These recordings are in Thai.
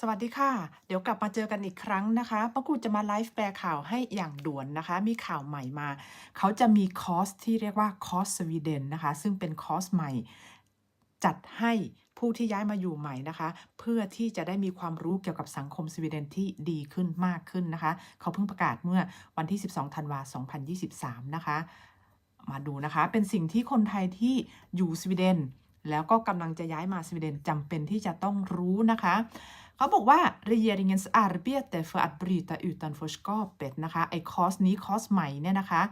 สวัสดีค่ะ เดี๋ยวกลับมาเจอกันอีกครั้งนะคะป้ากูจะมาไลฟ์แปลข่าวให้อย่างด่วนนะคะ มีข่าวใหม่มา เขาจะมีคอร์สที่เรียกว่าคอร์สสวีเดนนะคะ ซึ่งเป็นคอร์สใหม่ จัดให้ผู้ที่ย้ายมาอยู่ใหม่นะคะ เพื่อที่จะได้มีความรู้เกี่ยวกับสังคมสวีเดนที่ดีขึ้นมากขึ้นนะคะ เขาเพิ่งประกาศเมื่อวันที่ 12ธันวาคม2023 นะคะ มาดูนะคะ เป็นสิ่งที่คนไทยที่อยู่สวีเดน แล้วก็กำลังจะย้ายมาสวีเดนจำเป็นที่จะต้องรู้นะคะ เขาบอกว่า regeringens arbete för att bryta utanförskapet นะคะ ไอ้คอสนี้คอสใหม่เนี่ยนะคะ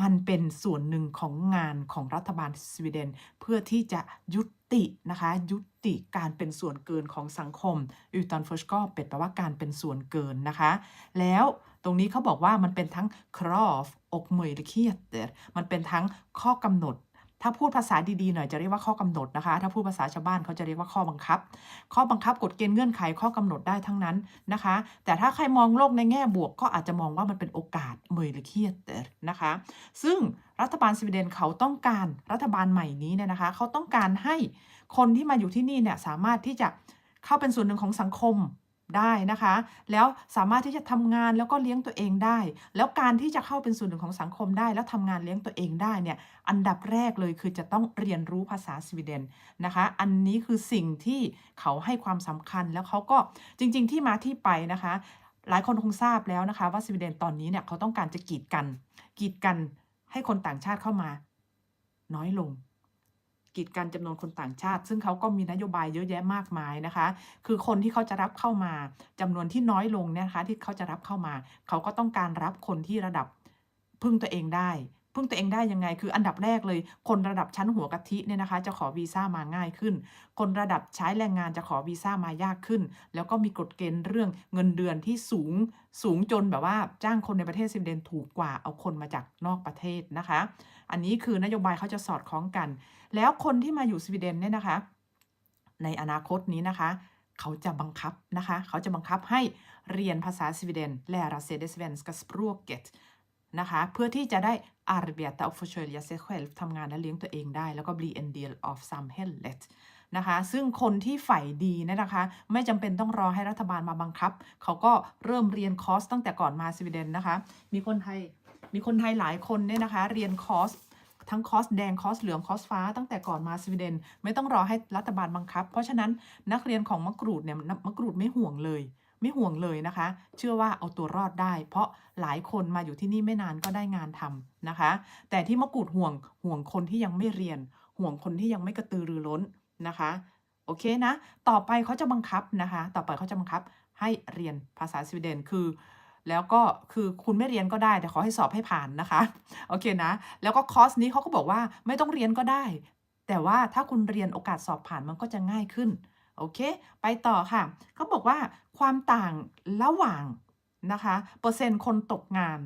มันเป็นส่วนหนึ่งของงานของรัฐบาลสวีเดน เพื่อที่จะยุตินะคะ ยุติการเป็นส่วนเกินของสังคม utanförskapet แปลว่าการเป็นส่วนเกินนะคะ แล้วตรงนี้เขาบอกว่ามันเป็นทั้ง krav och möjligheter มันเป็นทั้งข้อกำหนด ถ้าพูดภาษาดีๆหน่อยจะเรียกว่าข้อกำหนดนะคะ ถ้าพูดภาษาชาวบ้านเขาจะเรียกว่าข้อบังคับ ข้อบังคับกฎเกณฑ์เงื่อนไขข้อกำหนดได้ทั้งนั้นนะคะ แต่ถ้าใครมองโลกในแง่บวกก็อาจจะมองว่ามันเป็นโอกาสเมยหรือเครียดนะคะ ซึ่งรัฐบาลสวีเดนเขาต้องการรัฐบาลใหม่นี้เนี่ยนะคะ เขาต้องการให้คนที่มาอยู่ที่นี่เนี่ยสามารถที่จะเข้าเป็นส่วนหนึ่งของสังคม ได้นะคะ แล้วสามารถที่จะทำงานแล้วก็เลี้ยงตัวเองได้ แล้วการที่จะเข้าเป็นส่วนหนึ่งของสังคมได้ แล้วทำงานเลี้ยงตัวเองได้เนี่ยอันดับแรกเลยคือจะต้องเรียนรู้ภาษาสวีเดนนะคะ อันนี้คือสิ่งที่เขาให้ความสำคัญแล้วเขาก็จริง ๆ ที่มาที่ไปนะคะ หลายคนคงทราบแล้วนะคะ ว่าสวีเดนตอนนี้เนี่ยเขาต้องการจะกีดกัน กีดกันให้คนต่างชาติเข้ามา น้อยลง กีดกันจำนวนคนต่างชาติ ซึ่งเขาก็มีนโยบายเยอะแยะมากมายนะคะ คือคนที่เขาจะรับเข้ามาจำนวนที่น้อยลงเนี่ยนะคะที่เขาจะรับเข้ามา เขาก็ต้องการรับคนที่ระดับพึ่งตัวเองได้ พึ่งตัวเองได้ยังไง คืออันดับแรกเลย คนระดับชั้นหัวกะทิเนี่ยนะคะ จะขอวีซ่ามาง่ายขึ้น คนระดับใช้แรงงานจะขอวีซ่ามายากขึ้น แล้วก็มีกฎเกณฑ์เรื่องเงินเดือนที่สูงสูงจนแบบว่าจ้างคนในประเทศสวีเดนถูกกว่าเอาคนมาจากนอกประเทศนะคะ อันนี้คือนโยบายเขาจะสอดคล้องกัน แล้วคนที่มาอยู่สวีเดนเนี่ยนะคะ ในอนาคตนี้นะคะเขาจะบังคับนะคะ เขาจะบังคับให้เรียนภาษาสวีเดน lära sig det svenska språket นะคะ เพื่อที่จะได้ arbeta och försörja sig själv ทำงานและเลี้ยงตัวเองได้ แล้วก็ bli en del av samhället นะคะซึ่งคนที่ใฝ่ดีเนี่ยนะคะ ไม่จำเป็นต้องรอให้รัฐบาลมาบังคับ เขาก็เริ่มเรียนคอร์สตั้งแต่ก่อนมาสวีเดนนะคะ มีคนไทยมีคนไทยหลายคนเนี่ยนะคะ เรียนคอร์สทั้งคอร์สแดงคอร์สเหลืองคอร์สฟ้าตั้งแต่ก่อนมาสวีเดน ไม่ต้องรอให้รัฐบาลบังคับ เพราะฉะนั้นนักเรียนของมะกรูดเนี่ยมะกรูดไม่ห่วงเลย ไม่ห่วงเลยนะคะ เชื่อว่าเอาตัวรอดได้ เพราะหลายคนมาอยู่ที่นี่ไม่นานก็ได้งานทำนะคะ แต่ที่มะกรูดห่วงห่วงคนที่ยังไม่เรียน ห่วงคนที่ยังไม่กระตือรือร้นนะคะโอเคนะ ต่อไปเขาจะบังคับนะคะ ต่อไปเขาจะบังคับให้เรียนภาษาสวีเดนคือ แล้วก็คือคุณไม่เรียนก็ได้ แต่ขอให้สอบให้ผ่านนะคะโอเคนะ แล้วก็คอร์สนี้เขาก็บอกว่าไม่ต้องเรียนก็ได้ แต่ว่าถ้าคุณเรียนโอกาสสอบผ่านมันก็จะง่ายขึ้น โอเค ไปต่อค่ะเขาบอกว่าความต่างระหว่างนะคะ เปอร์เซ็นต์คนตกงาน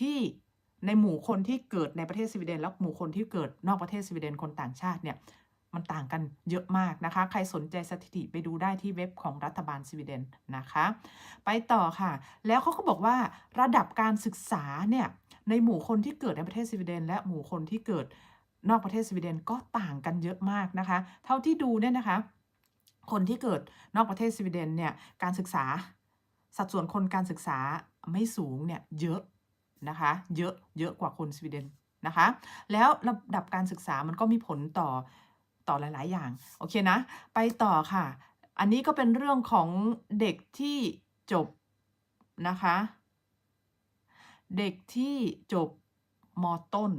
ที่ในหมู่คนที่เกิดในประเทศสวีเดน แล้วหมู่คนที่เกิดนอกประเทศสวีเดนคนต่างชาติเนี่ยมันต่างกันเยอะมากนะคะ ใครสนใจสถิติไปดูได้ที่เว็บของรัฐบาลสวีเดนนะคะ ไปต่อค่ะ แล้วเขาก็บอกว่าระดับการศึกษาเนี่ยในหมู่คนที่เกิดในประเทศสวีเดน และหมู่คนที่เกิดนอกประเทศสวีเดนก็ต่างกันเยอะมากนะคะ เท่าที่ดูเนี่ยนะคะ คนที่เกิดนอกประเทศสวีเดนเนี่ยการศึกษาสัดส่วนคนการศึกษาไม่สูงเนี่ยเยอะนะคะเยอะเยอะกว่าคนสวีเดนนะคะแล้วระดับการศึกษามันก็มีผลต่อต่อหลาย ๆ อย่างโอเคนะไปต่อค่ะ อันนี้ก็เป็นเรื่องของเด็กที่จบนะคะ เด็กที่จบมต้น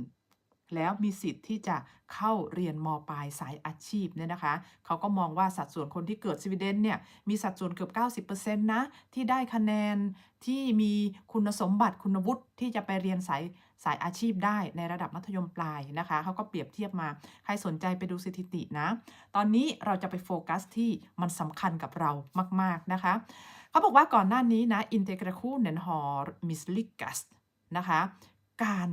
แล้วมีสิทธิ์ที่จะเข้าเรียนมปลายสายอาชีพเนี่ยนะคะเขาก็มองว่าสัดส่วนคนที่เกิดสวีเดนเนี่ยมีสัดส่วนเกือบ 90%นะที่ได้คะแนนที่มีคุณสมบัติคุณวุฒิที่จะไปเรียนสายสายอาชีพได้ในระดับมัธยมปลายนะคะเขาก็เปรียบเทียบมา ใครสนใจไปดูสถิตินะ ตอนนี้เราจะไปโฟกัสที่มันสำคัญกับเรามาก ๆ นะคะเขาบอกว่าก่อนหน้านี้นะ integrationen har misslyckats นะคะการ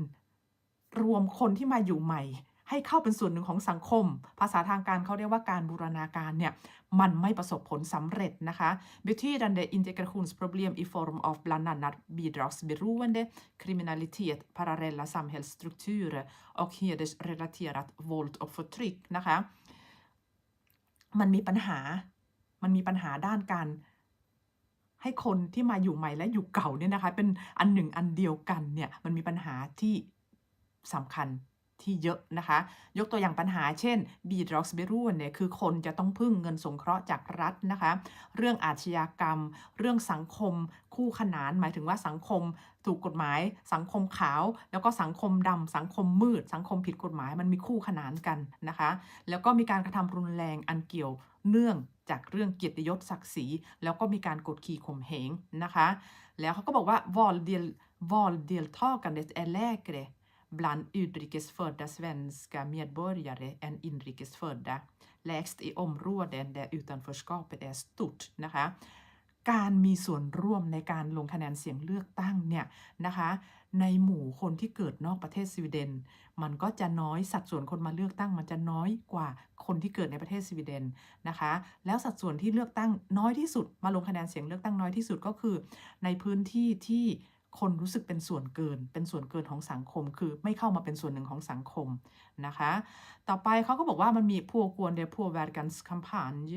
รวมคนที่มาอยู่ใหม่ ให้เข้าเป็นส่วนหนึ่งของสังคม ภาษาทางการเขาเรียกว่าการบูรณาการเนี่ยมันไม่ประสบผลสำเร็จนะคะ betydande integrationsproblem i form av bland annat bidragsberoende, kriminalitet, parallella samhällsstrukturer och hedersrelaterat våld och förtryck นะคะ มันมีปัญหา มันมีปัญหาด้านการให้คนที่มาอยู่ใหม่และอยู่เก่าเนี่ยนะคะ เป็นอันหนึ่งอันเดียวกันเนี่ย มันมีปัญหาที่ สำคัญที่เยอะนะคะ ยกตัวอย่างปัญหาเช่น b d r o x b e r o เนี่ยคือคนจะต้องพึ่งเงินสงเคราะห์จากรัฐนะคะ เรื่องอาชญากรรม เรื่องสังคม คู่ขนาน หมายถึงว่าสังคมถูกกฎหมาย สังคมขาว แล้วก็สังคมดำสังคมมืด สังคมผิดกฎหมายมันมีคู่ขนานกันนะคะ แล้วก็มีการกระทำรุนแรงอันเกี่ยวเนื่องจากเรื่องเกียรติยศศักดิ์ศรีแล้วก็มีการกดขี่ข่มเหงนะคะ แล้วเขาก็บอกว่า valdel valdeltagandet är lägre bland utrikesfödda svenska medborgare än inrikesfödda lägst i områden där utanförskapet är stort นะคะ การมีส่วนร่วมในการลงคะแนนเสียงเลือกตั้งเนี่ยนะคะในหมู่คนที่เกิดนอกประเทศสวีเดน มันก็จะน้อยสัดส่วนคนมาเลือกตั้ง มันจะน้อยกว่าคนที่เกิดในประเทศสวีเดนนะคะ แล้วสัดส่วนที่เลือกตั้งน้อยที่สุดมาลงคะแนนเสียงเลือกตั้งน้อยที่สุดก็คือ ในพื้นที่ที่ คนรู้สึกเป็นส่วนเกิน เป็นส่วนเกินของสังคม คือไม่เข้ามาเป็นส่วนหนึ่งของสังคมนะคะ ต่อไปเขาก็บอกว่ามันมีพวกกวนเดพวก verkanskampanj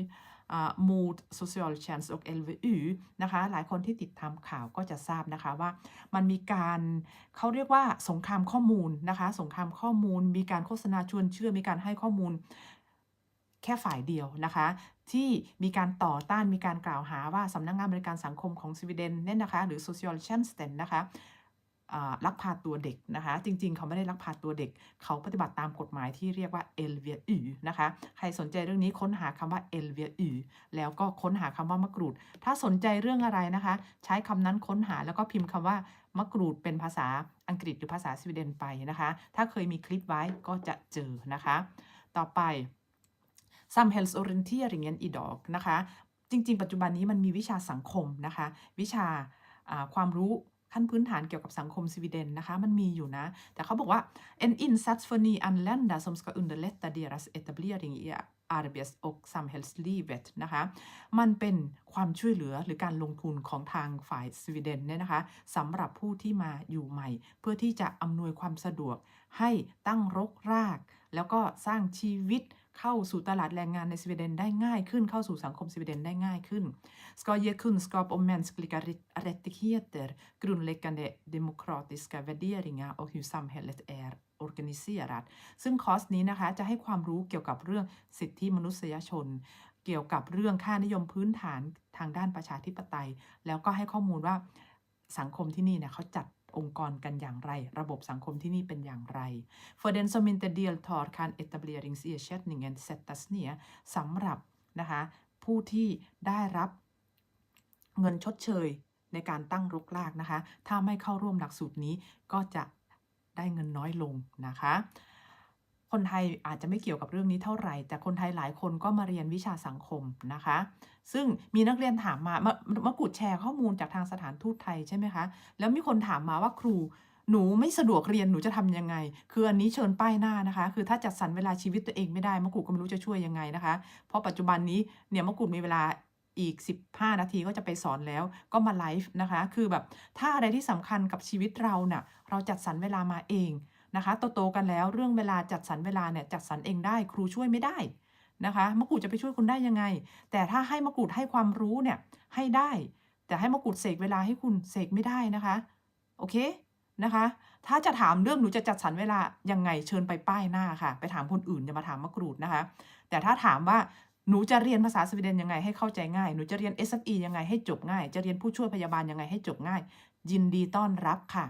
uh, mot socialtjänst och LVU นะคะ หลายคนที่ติดตามข่าวก็จะทราบนะคะว่ามันมีการเขาเรียกว่าสงครามข้อมูลนะคะ สงครามข้อมูล มีการโฆษณาชวนเชื่อ มีการให้ข้อมูลแค่ฝ่ายเดียวนะคะ ที่มีการต่อต้านมีการกล่าวหาว่าสำนักงานบริการสังคมของสวีเดนเนี่ยนะคะ หรือ Socialtjänsten นะคะลักพาตัวเด็กนะคะ จริงๆ เขาไม่ได้ลักพาตัวเด็ก เขาปฏิบัติตามกฎหมายที่เรียกว่า LVU นะคะ ใครสนใจเรื่องนี้ค้นหาคำว่า LVU แล้วก็ค้นหาคำว่ามะกรูด ถ้าสนใจเรื่องอะไรนะคะ ใช้คำนั้นค้นหาแล้วก็พิมพ์คำว่ามะกรูดเป็นภาษาอังกฤษหรือภาษาสวีเดนไปนะคะ ถ้าเคยมีคลิปไว้ก็จะเจอนะคะ ต่อไป samhällsorienteringen idag นะคะ จริง ๆ ปัจจุบันนี้มันมีวิชาสังคมนะคะ วิชาความรู้ขั้นพื้นฐานเกี่ยวกับสังคมสวีเดนนะคะ มันมีอยู่นะ แต่เขาบอกว่า en insats för nyanlända som ska underlätta deras etablering i arbets och samhällslivet นะคะ มันเป็นความช่วยเหลือหรือการลงทุนของทางฝ่ายสวีเดนเนี่ยนะคะสำหรับผู้ที่มาอยู่ใหม่ เพื่อที่จะอำนวยความสะดวกให้ตั้งรกราก แล้วก็สร้างชีวิต เข้าสู่ตลาดแรงงานในสวีเดนได้ง่ายขึ้น เข้าสู่สังคมสวีเดนได้ง่ายขึ้น ska ge kunskap om mänskliga rättigheter, grundläggande demokratiska värderingar och hur samhället är organiserat ซึ่งคอร์สนี้นะคะจะให้ความรู้เกี่ยวกับเรื่องสิทธิมนุษยชน เกี่ยวกับเรื่องค่านิยมพื้นฐานทางด้านประชาธิปไตย แล้วก็ให้ข้อมูลว่าสังคมที่นี่เนี่ยเขาจัด องค์กรกันอย่างไร ระบบสังคมที่นี่เป็นอย่างไร För den som inte deltar kan etableringsersättningen sättas ner สำหรับนะคะผู้ที่ได้รับเงินชดเชยในการตั้งรกรากนะคะ ถ้าไม่เข้าร่วมหลักสูตรนี้ก็จะได้เงินน้อยลงนะคะ คนไทยอาจจะไม่เกี่ยวกับเรื่องนี้เท่าไหร่ แต่คนไทยหลายคนก็มาเรียนวิชาสังคมนะคะ ซึ่งมีนักเรียนถามมามามากุดแชร์ข้อมูลจากทางสถานทูตไทยใช่ไหมคะแล้วมีคนถามมาว่าครูหนูไม่สะดวกเรียนหนูจะทำยังไง คืออันนี้เชิญป้ายหน้านะคะ คือถ้าจัดสรรเวลาชีวิตตัวเองไม่ได้มะกรูดก็ไม่รู้จะช่วยยังไงนะคะ เพราะปัจจุบันนี้เนี่ยมะกรูดมีเวลาอีก 15 นาทีก็จะไปสอนแล้วก็มาไลฟ์นะคะ คือแบบถ้าอะไรที่สำคัญกับชีวิตเราเน่ะเราจัดสรรเวลามาเอง นะคะโตๆกันแล้วเรื่องเวลาจัดสรรเวลาเนี่ยจัดสรรเองได้ครูช่วยไม่ได้นะคะมะกรูดจะไปช่วยคุณได้ยังไง แต่ถ้าให้มะกรูดให้ความรู้เนี่ยให้ได้ แต่ให้มะกรูดเสกเวลาให้คุณเสกไม่ได้นะคะโอเคนะคะ ถ้าจะถามเรื่องหนูจะจัดสรรเวลายังไงเชิญไปป้ายหน้าค่ะ ไปถามคนอื่นอย่ามาถามมะกรูดนะคะ แต่ถ้าถามว่าหนูจะเรียนภาษาสวีเดนยังไงให้เข้าใจง่าย หนูจะเรียน SFE ยังไงให้จบง่าย จะเรียนผู้ช่วยพยาบาลยังไงให้จบง่าย ยินดีต้อนรับค่ะ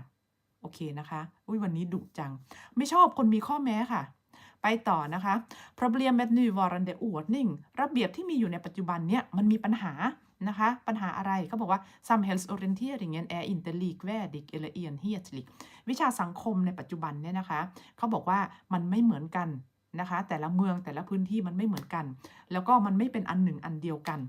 โอเคนะคะอุ้ยวันนี้ดุจัง ไม่ชอบคนมีข้อแม้ค่ะ ไปต่อนะคะ problem med nuvarande ordning ระเบียบที่มีอยู่ในปัจจุบันเนี่ยมันมีปัญหานะคะ ปัญหาอะไรเขาบอกว่า samhällsorienteringen är inte likvärdig eller enhetlig วิชาสังคมในปัจจุบันเนี่ยนะคะ เขาบอกว่ามันไม่เหมือนกันนะคะ แต่ละเมืองแต่ละพื้นที่มันไม่เหมือนกัน แล้วก็มันไม่เป็นอันหนึ่งอันเดียวกัน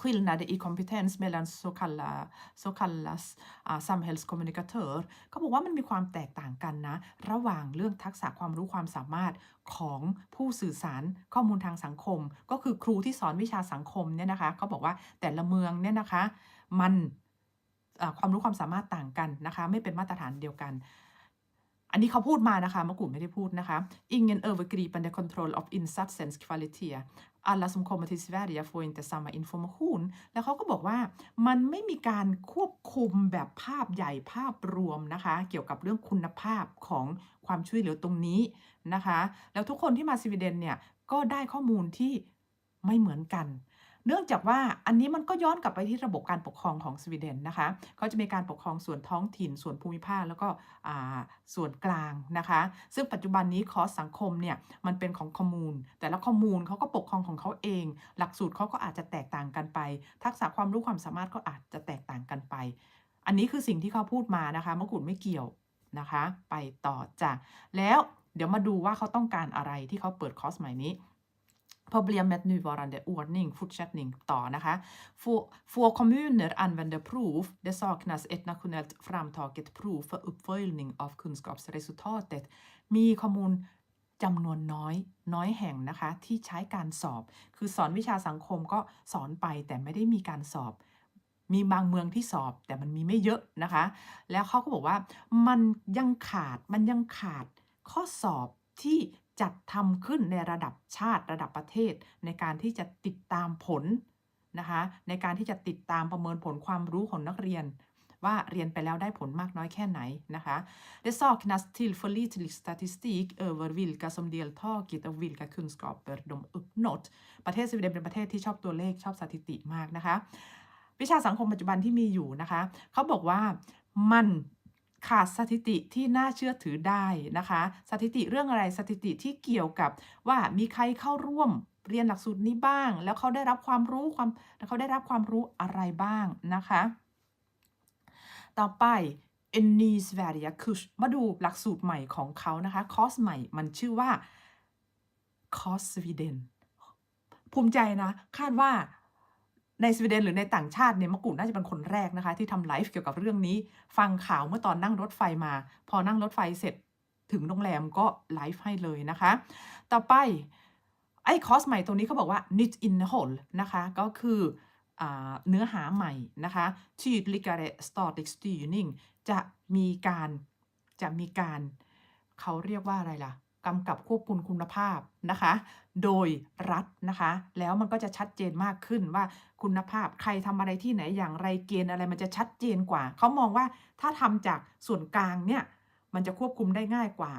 skillnader i kompetens mellan så kalla, så kallas uh, samhällskommunikatör เขาบอกว่ามันมีความแตกต่างกันนะ ระหว่างเรื่องทักษะความรู้ความสามารถของผู้สื่อสารข้อมูลทางสังคม ก็คือครูที่สอนวิชาสังคมเนี่ยนะคะเขาบอกว่าแต่ละเมืองเนี่ยนะคะ มันความรู้ความสามารถต่างกันนะคะ ไม่เป็นมาตรฐานเดียวกัน อันนี้เขาพูดมานะคะมะกรูดไม่ได้พูดนะคะ ingen övergripande kontroll av insatsens kvalitet alla som kommer till Sverige får inte samma information แล้วเขาก็บอกว่ามันไม่มีการควบคุมแบบภาพใหญ่ภาพรวมนะคะ เกี่ยวกับเรื่องคุณภาพของความช่วยเหลือตรงนี้นะคะ แล้วทุกคนที่มาสวีเดนเนี่ย ก็ได้ข้อมูลที่ไม่เหมือนกัน เนื่องจากว่าอันนี้มันก็ย้อนกลับไปที่ระบบการปกครองของสวีเดนนะคะเขาจะมีการปกครองส่วนท้องถิ่น ส่วนภูมิภาคแล้วก็ส่วนกลางนะคะ ซึ่งปัจจุบันนี้คอสสังคมเนี่ยมันเป็นของคอมมูนแต่ละคอมมูนเขาก็ปกครองของเขาเอง หลักสูตรเขาก็อาจจะแตกต่างกันไป ทักษะความรู้ความสามารถก็อาจจะแตกต่างกันไป อันนี้คือสิ่งที่เขาพูดมานะคะมะกรูดไม่เกี่ยวนะคะ ไปต่อจ้ะแล้วเดี๋ยวมาดูว่าเขาต้องการอะไรที่เขาเปิดคอร์สใหม่นี้ Problem med nuvarande ordning, fortsättning ต่อนะคะ Få, få kommuner använder prov. Det saknas ett nationellt framtaget prov för uppföljning av kunskapsresultatet. มีข้อมูลจำนวนน้อยน้อยแห่งนะคะ ที่ใช้การสอบ คือสอนวิชาสังคมก็สอนไปแต่ไม่ได้มีการสอบ มีบางเมืองที่สอบแต่มันมีไม่เยอะนะคะ แล้วเขาก็บอกว่ามันยังขาดมันยังขาดข้อสอบที่ จัดทำขึ้นในระดับชาติระดับประเทศ ในการที่จะติดตามผลนะคะในการที่จะติดตามประเมินผลความรู้ของนักเรียน ว่าเรียนไปแล้วได้ผลมากน้อยแค่ไหนนะคะ Det saknas tillförlitlig statistik över vilka som deltagit och vilka kunskaper de uppnått ประเทศสวีเดนเป็นประเทศที่ชอบตัวเลขชอบสถิติมากนะคะ วิชาสังคมปัจจุบันที่มีอยู่นะคะ เขาบอกว่ามัน ขาดสถิติที่น่าเชื่อถือได้นะคะ สถิติเรื่องอะไรสถิติที่เกี่ยวกับว่ามีใครเข้าร่วมเรียนหลักสูตรนี้บ้าง แล้วเขาได้รับความรู้ความเขาได้รับความรู้อะไรบ้างนะคะ ต่อไป en ny Sverige kurs มาดูหลักสูตรใหม่ของเขานะคะคอร์สใหม่มันชื่อว่าคอร์สสวีเดนภูมิใจนะ คาดว่า ในสวีเดนหรือในต่างชาติเนี่ยมะกรูดน่าจะเป็นคนแรกนะคะ ที่ทำไลฟ์เกี่ยวกับเรื่องนี้ ฟังข่าวเมื่อตอนนั่งรถไฟมา พอนั่งรถไฟเสร็จถึงโรงแรมก็ไลฟ์ให้เลยนะคะ ต่อไปไอ้คอร์สใหม่ตรงนี้เขาบอกว่า nytt innehåll นะคะ ก็คืออเนื้อหาใหม่นะคะ tydligare statlig styrning จะมีการจะมีการเขาเรียกว่าอะไรล่ะ กำกับควบคุมคุณภาพนะคะ โดยรัฐนะคะ แล้วมันก็จะชัดเจนมากขึ้นว่าคุณภาพใครทำอะไรที่ไหนอย่างไรเกณฑ์อะไรมันจะชัดเจนกว่า เขามองว่าถ้าทำจากส่วนกลางเนี่ยมันจะควบคุมได้ง่ายกว่า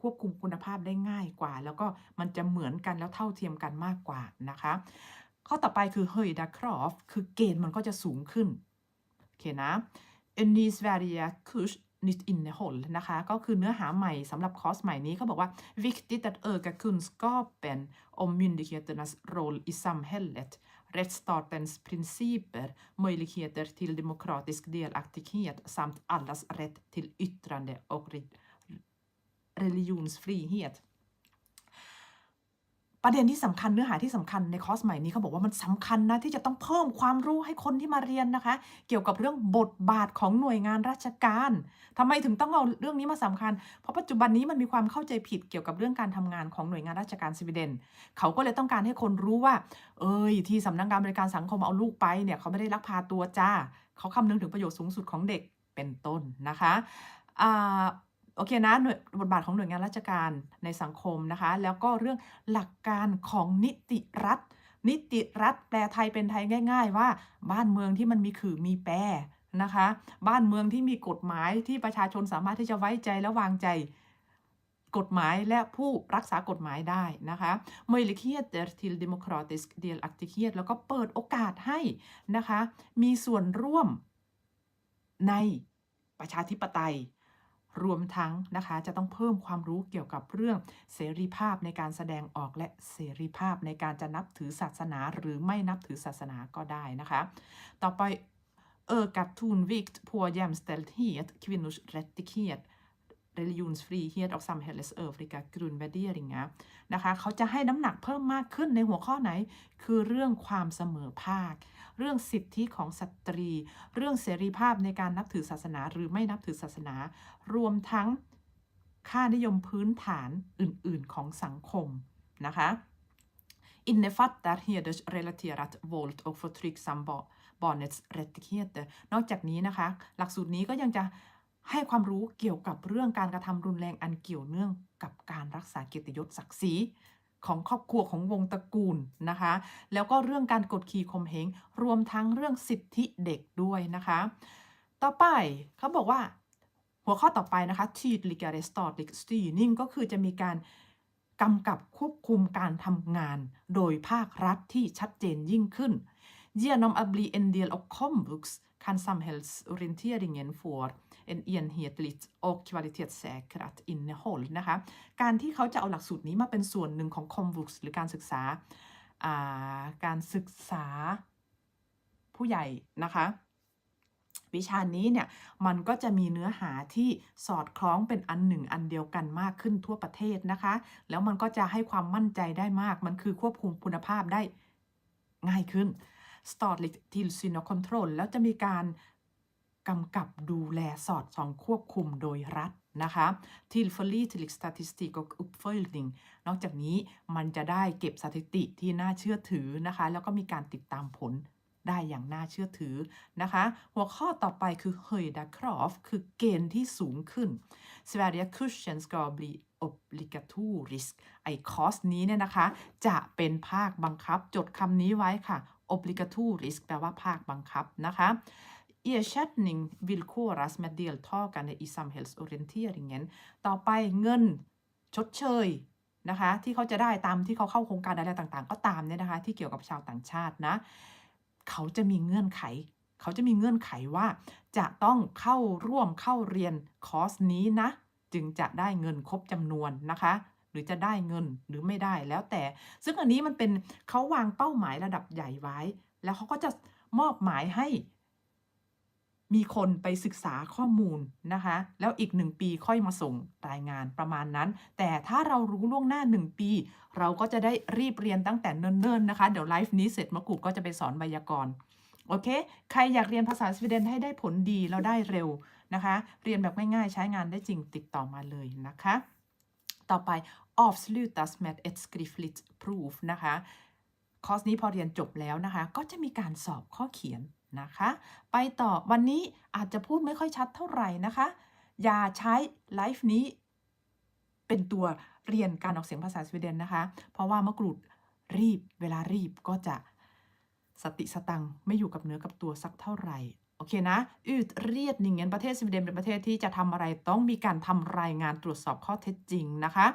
ควบคุมคุณภาพได้ง่ายกว่า แล้วก็มันจะเหมือนกันแล้วเท่าเทียมกันมากกว่านะคะ ข้อต่อไปคือ höjda krav คือเกณฑ์มันก็จะสูงขึ้นโอเคนะ en ny Sverige kurs nytt innehåll นะคะ ก็คือเนื้อหาใหม่สำหรับคอร์สใหม่นี้เขาบอกว่า viktigt att öka kunskapen om myndigheternas roll i samhället rättsstatens principer, möjligheter till demokratisk delaktighet samt allas rätt till yttrande och re- religionsfrihet ประเด็นที่สำคัญเนื้อหาที่สำคัญในคอร์สใหม่นี้เขาบอกว่ามันสำคัญนะที่จะต้องเพิ่มความรู้ให้คนที่มาเรียนนะคะ เกี่ยวกับเรื่องบทบาทของหน่วยงานราชการทำไมถึงต้องเอาเรื่องนี้มาสำคัญ เพราะปัจจุบันนี้มันมีความเข้าใจผิดเกี่ยวกับเรื่องการทำงานของหน่วยงานราชการสวีเดน เขาก็เลยต้องการให้คนรู้ว่า เอ้ยที่สำนักงานบริการสังคมเอาลูกไปเนี่ยเขาไม่ได้ลักพาตัวจ้า เขาคำนึงถึงประโยชน์สูงสุดของเด็กเป็นต้นนะคะอ่า โอเคนะบทบาทของหน่วยงานราชการในสังคมนะคะ แล้วก็เรื่องหลักการของนิติรัฐ นิติรัฐแปลไทยเป็นไทยง่าย ๆ ว่าบ้านเมืองที่มันมีขื่อมีแปรนะคะ บ้านเมืองที่มีกฎหมายที่ประชาชนสามารถที่จะไว้ใจและวางใจกฎหมายและผู้รักษากฎหมายได้นะคะ möjligheter till demokratisk delaktighet แล้วก็เปิดโอกาสให้นะคะ มีส่วนร่วมในประชาธิปไตย รวมทั้งนะคะจะต้องเพิ่มความรู้เกี่ยวกับเรื่องเสรีภาพในการแสดงออกและเสรีภาพในการจะนับถือศาสนาหรือไม่นับถือศาสนาก็ได้นะคะ ต่อไป ökat tonvikt på jämställdhet, kvinnors rättighet, religionsfrihet och samhällets övriga grundvärderingar นะคะเขาจะให้น้ำหนักเพิ่มมากขึ้นในหัวข้อไหน คือเรื่องความเสมอภาค เรื่องสิทธิของสตรี เรื่องเสรีภาพในการนับถือศาสนาหรือไม่นับถือศาสนา รวมทั้งค่านิยมพื้นฐานอื่น ๆ ของสังคมนะคะ innefattar hedersrelaterat våld och förtryck samt barnets rättigheter นอกจากนี้นะคะ หลักสูตรนี้ก็ยังจะ ให้ความรู้เกี่ยวกับเรื่องการกระทำรุนแรงอันเกี่ยวเนื่องกับการรักษาเกียรติยศศักดิ์ศรีของครอบครัวของวงตระกูลนะคะ แล้วก็เรื่องการกดขี่ข่มเหงรวมทั้งเรื่องสิทธิเด็กด้วยนะคะ ต่อไปเขาบอกว่าหัวข้อต่อไปนะคะ tydliga statlig styrning ก็คือจะมีการกำกับควบคุมการทำงาน โดยภาครัฐที่ชัดเจนยิ่งขึ้น Genom att bli en del av komvux kan samhällsorienteringen få en enhetligt och kvalitetssäkrat innehåll นะคะ การที่เขาจะเอาหลักสูตรนี้มาเป็นส่วนหนึ่งของ komvux หรือการศึกษาการศึกษาผู้ใหญ่นะคะ วิชานี้เนี่ยมันก็จะมีเนื้อหาที่สอดคล้องเป็นอันหนึ่งอันเดียวกันมากขึ้นทั่วประเทศนะคะ แล้วมันก็จะให้ความมั่นใจได้มากมันคือควบคุมคุณภาพได้ง่ายขึ้น statlig tillsyn och kontroll แล้วจะมีการ กำกับดูแลสอดส่องควบคุมโดยรัฐนะคะ tillförlitlig statistik och uppföljning นอกจากนี้มันจะได้เก็บสถิติที่น่าเชื่อถือนะคะ แล้วก็มีการติดตามผลได้อย่างน่าเชื่อถือนะคะ หัวข้อต่อไปคือ höjda krav คือเกณฑ์ที่สูงขึ้น Sverige kursen ska bli obligatorisk ไอคอร์สนี้เนี่ยนะคะ จะเป็นภาคบังคับจดคำนี้ไว้ค่ะ obligatorisk แปลว่าภาคบังคับนะคะ Ersättning villkoras med deltagande i samhällsorienteringen ต่อไปเงินชดเชยนะคะที่เขาจะได้ตามที่เขาเข้าโครงการอะไรต่างๆ ก็ตามเนี่ยนะคะที่เกี่ยวกับชาวต่างชาตินะเขาจะมีเงื่อนไข เขาจะมีเงื่อนไขว่าจะต้องเข้าร่วมเข้าเรียนคอร์สนี้นะจึงจะได้เงินครบจำนวนนะคะหรือจะได้เงินหรือไม่ได้แล้วแต่ ซึ่งอันนี้มันเป็นเขาวางเป้าหมายระดับใหญ่ไว้ แล้วเขาก็จะมอบหมายให้ มีคนไปศึกษาข้อมูลนะคะ แล้วอีกหนึ่งปีค่อยมาส่งรายงานประมาณนั้น แต่ถ้าเรารู้ล่วงหน้าหนึ่งปี เราก็จะได้รีบเรียนตั้งแต่เนิ่นๆนะคะ เดี๋ยวไลฟ์นี้เสร็จมะกรูดก็จะไปสอนไวยากรณ์โอเค ใครอยากเรียนภาษาสวีเดนให้ได้ผลดีแล้วได้เร็วนะคะ เรียนแบบง่ายๆ ใช้งานได้จริงติดต่อมาเลยนะคะ ต่อไป avslutas med ett skriftligt prov นะคะ คอร์สนี้พอเรียนจบแล้วนะคะ ก็จะมีการสอบข้อเขียน นะคะ ไปต่อวันนี้อาจจะพูดไม่ค่อยชัดเท่าไหร่นะคะ อย่าใช้ไลฟ์นี้ เป็นตัวเรียนการออกเสียงภาษาสวีเดนนะคะ เพราะว่ามะกรูดรีบเวลารีบก็จะสติสตังไม่อยู่กับเนื้อกับตัวสักเท่าไหร่ โอเคนะอืดเรียดนิ่งเงินประเทศสวีเดนเป็นประเทศที่จะทำอะไรต้องมีการทำรายงานตรวจสอบข้อเท็จจริงนะคะ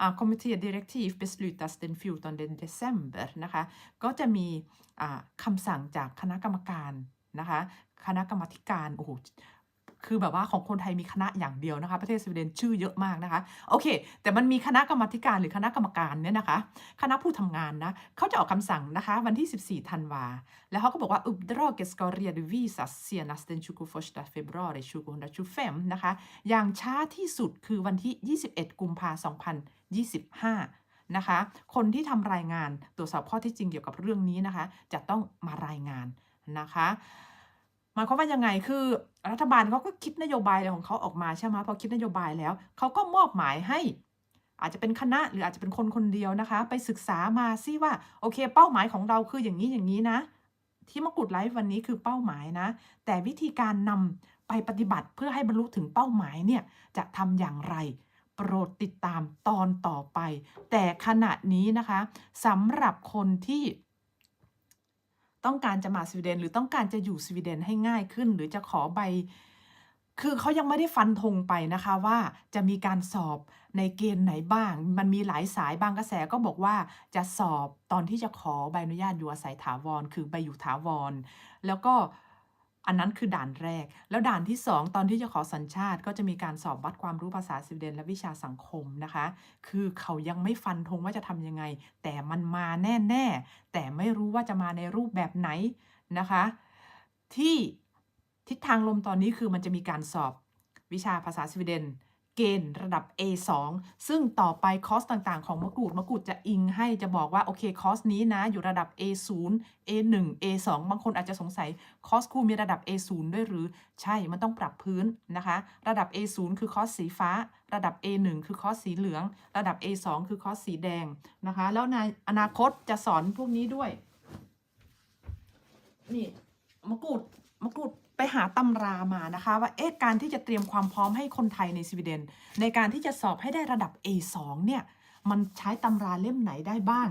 อ่า Kommitté Direktiv beslutas den 14 december นะคะก็จะมีอ่าคำสั่งจากคณะกรรมการนะคะคณะกรรมการโอ้โห คือแบบว่าของคนไทยมีคณะอย่างเดียวนะคะ ประเทศสวีเดนชื่อเยอะมากนะคะโอเค แต่มันมีคณะกรรมการหรือคณะกรรมการเนี่ยนะคะ คณะผู้ทำงานนะเขาจะออกคำสั่งนะคะ วันที่ 14ธันวาแล้วเขาก็บอกว่า uppdraget ska redovisas senast den 21 februari 2025นะคะอย่างช้าที่สุดคือวันที่ 21 กุมภา2025นะคะ คนที่ทำรายงานตรวจสอบข้อที่จริงเกี่ยวกับเรื่องนี้นะคะ จะต้องมารายงานนะคะ หมายความว่ายังไงคือรัฐบาลเขาก็คิดนโยบายอะไรของเขาออกมาใช่ไหมพอคิดนโยบายแล้วเขาก็มอบหมายให้ อาจจะเป็นคณะหรืออาจจะเป็นคนคนเดียวนะคะ ไปศึกษามาซิว่าโอเค เป้าหมายของเราคืออย่างนี้อย่างนี้นะ ที่มกุฎไลฟ์วันนี้คือเป้าหมายนะ แต่วิธีการนำไปปฏิบัติเพื่อให้บรรลุถึงเป้าหมายเนี่ยจะทำอย่างไรโปรดติดตามตอนต่อไป แต่ขณะนี้นะคะสำหรับคนที่ ต้องการจะมาสวีเดน หรือต้องการจะอยู่สวีเดนให้ง่ายขึ้น หรือจะขอใบ คือเขายังไม่ได้ฟันธงไปนะคะว่าจะมีการสอบในเกณฑ์ไหนบ้าง มันมีหลายสายบางกระแสก็บอกว่าจะสอบตอนที่จะขอใบอนุญาตอยู่อาศัยถาวร คือใบอยู่ถาวร แล้วก็ อันนั้นคือด่านแรก แล้วด่านที่ 2 ตอนที่จะขอสัญชาติ ก็จะมีการสอบวัดความรู้ภาษาสวีเดนและวิชาสังคมนะคะ คือเขายังไม่ฟันธงว่าจะทำยังไง แต่มันมาแน่ๆ แต่ไม่รู้ว่าจะมาในรูปแบบไหนนะคะ ที่ทิศทางลมตอนนี้คือมันจะมีการสอบวิชาภาษาสวีเดน เกณฑ์ระดับ A2 ซึ่งต่อไปคอร์สต่างๆ ของมะกรูดมะกรูดจะอิงให้จะบอกว่า โอเคคอร์สนี้นะ อยู่ระดับ A0 A1 A2 บางคนอาจจะสงสัยคอร์สครูมีระดับ A0 ด้วยหรือใช่มันต้องปรับพื้นนะคะ ระดับ A0 คือคอร์สสีฟ้า ระดับ A1 คือคอร์สสีเหลือง ระดับ A2 คือคอร์สสีแดงนะคะ แล้วในอนาคตจะสอนพวกนี้ด้วยนี่มะกรูดมะกรูด ไปหาตำรามานะคะว่าเอ๊ะการที่จะเตรียมความพร้อมให้คนไทยในสวีเดน ในการที่จะสอบให้ได้ระดับ A2 เนี่ยมันใช้ตำราเล่มไหนได้บ้าง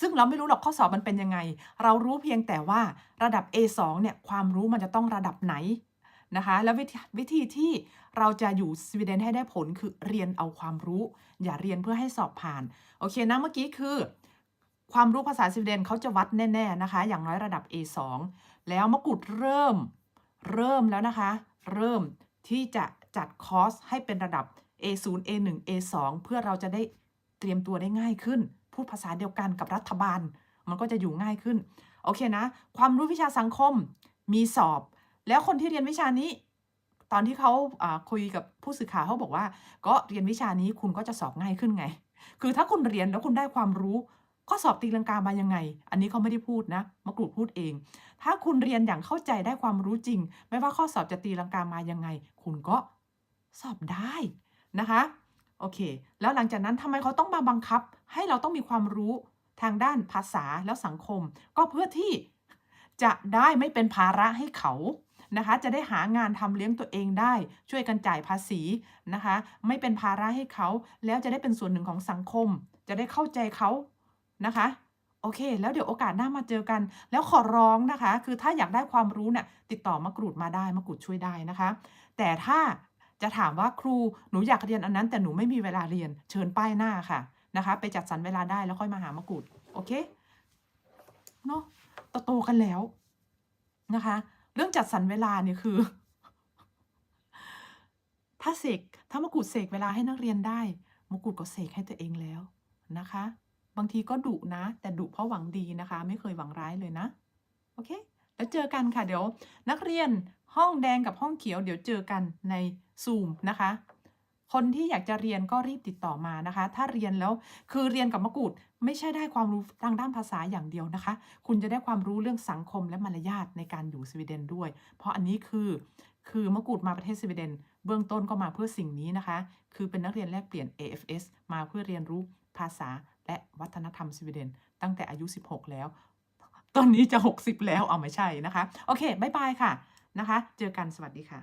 ซึ่งเราไม่รู้หรอกข้อสอบมันเป็นยังไง เรารู้เพียงแต่ว่าระดับ A2 เนี่ยความรู้มันจะต้องระดับไหนนะคะแล้ววิธีวิธีที่เราจะอยู่สวีเดนให้ได้ผลคือเรียนเอาความรู้ อย่าเรียนเพื่อให้สอบผ่าน โอเคนะเมื่อกี้คือ ความรู้ภาษาสวีเดนเขาจะวัดแน่ ๆนะคะ อย่างน้อยระดับ A2 แล้วมะกรูดเริ่ม เริ่มแล้วนะคะ เริ่มที่จะจัดคอร์สให้เป็นระดับ A0 A1 A2 เพื่อเราจะได้เตรียมตัวได้ง่ายขึ้น พูดภาษาเดียวกันกับรัฐบาล มันก็จะอยู่ง่ายขึ้น โอเคนะ ความรู้วิชาสังคมมีสอบ แล้วคนที่เรียนวิชานี้ ตอนที่เขาอ่าคุยกับผู้สื่อข่าวเขาบอกว่า ก็เรียนวิชานี้คุณก็จะสอบง่ายขึ้นไง คือถ้าคุณเรียนแล้วคุณได้ความรู้ ข้อสอบตีลังกามายังไง อันนี้เขาไม่ได้พูดนะมะกรูดพูดเอง ถ้าคุณเรียนอย่างเข้าใจได้ความรู้จริง ไม่ว่าข้อสอบจะตีลังกามายังไง คุณก็สอบได้นะคะโอเค แล้วหลังจากนั้นทำไมเขาต้องมาบังคับ ให้เราต้องมีความรู้ทางด้านภาษาแล้วสังคม ก็เพื่อที่จะได้ไม่เป็นภาระให้เขานะคะ จะได้หางานทำเลี้ยงตัวเองได้ ช่วยกันจ่ายภาษีนะคะ ไม่เป็นภาระให้เขา แล้วจะได้เป็นส่วนหนึ่งของสังคม จะได้เข้าใจเขา นะคะ โอเค แล้วเดี๋ยวโอกาสหน้ามาเจอกัน แล้วขอร้องนะคะ คือถ้าอยากได้ความรู้เนี่ยติดต่อมะกรูดมาได้มะกรูดช่วยได้นะคะ แต่ถ้าจะถามว่าครูหนูอยากเรียนอันนั้น แต่หนูไม่มีเวลาเรียนเชิญป้ายหน้าค่ะนะคะ ไปจัดสรรเวลาได้แล้วค่อยมาหามะกรูดโอเคเนาะโตๆกันแล้วนะคะ เรื่องจัดสรรเวลาเนี่ยคือ ถ้าเสกถ้ามะกรูดเสกเวลาให้นักเรียนได้มะกรูดก็เสกให้ตัวเองแล้วนะคะ บางทีก็ดุนะ แต่ดุเพราะหวังดีนะคะ ไม่เคยหวังร้ายเลยนะ โอเค แล้วเจอกันค่ะ เดี๋ยว นักเรียนห้องแดงกับห้องเขียว เดี๋ยวเจอกันในซูมนะคะ คนที่อยากจะเรียนก็รีบติดต่อมานะคะ ถ้าเรียนแล้วคือเรียนกับมะกรูดไม่ใช่ได้ความรู้ทางด้านภาษาอย่างเดียวนะคะ คุณจะได้ความรู้เรื่องสังคมและมารยาทในการอยู่สวีเดนด้วย เพราะอันนี้คือคือมะกรูดมาประเทศสวีเดน เบื้องต้นก็มาเพื่อสิ่งนี้นะคะ คือเป็นนักเรียนแลกเปลี่ยน AFS มาเพื่อเรียนรู้ภาษา และวัฒนธรรมสวีเดน ตั้งแต่อายุ 16 แล้ว ตอนนี้จะ 60 แล้วเอาไม่ใช่นะคะ โอเคบายบายค่ะนะคะ เจอกันสวัสดีค่ะ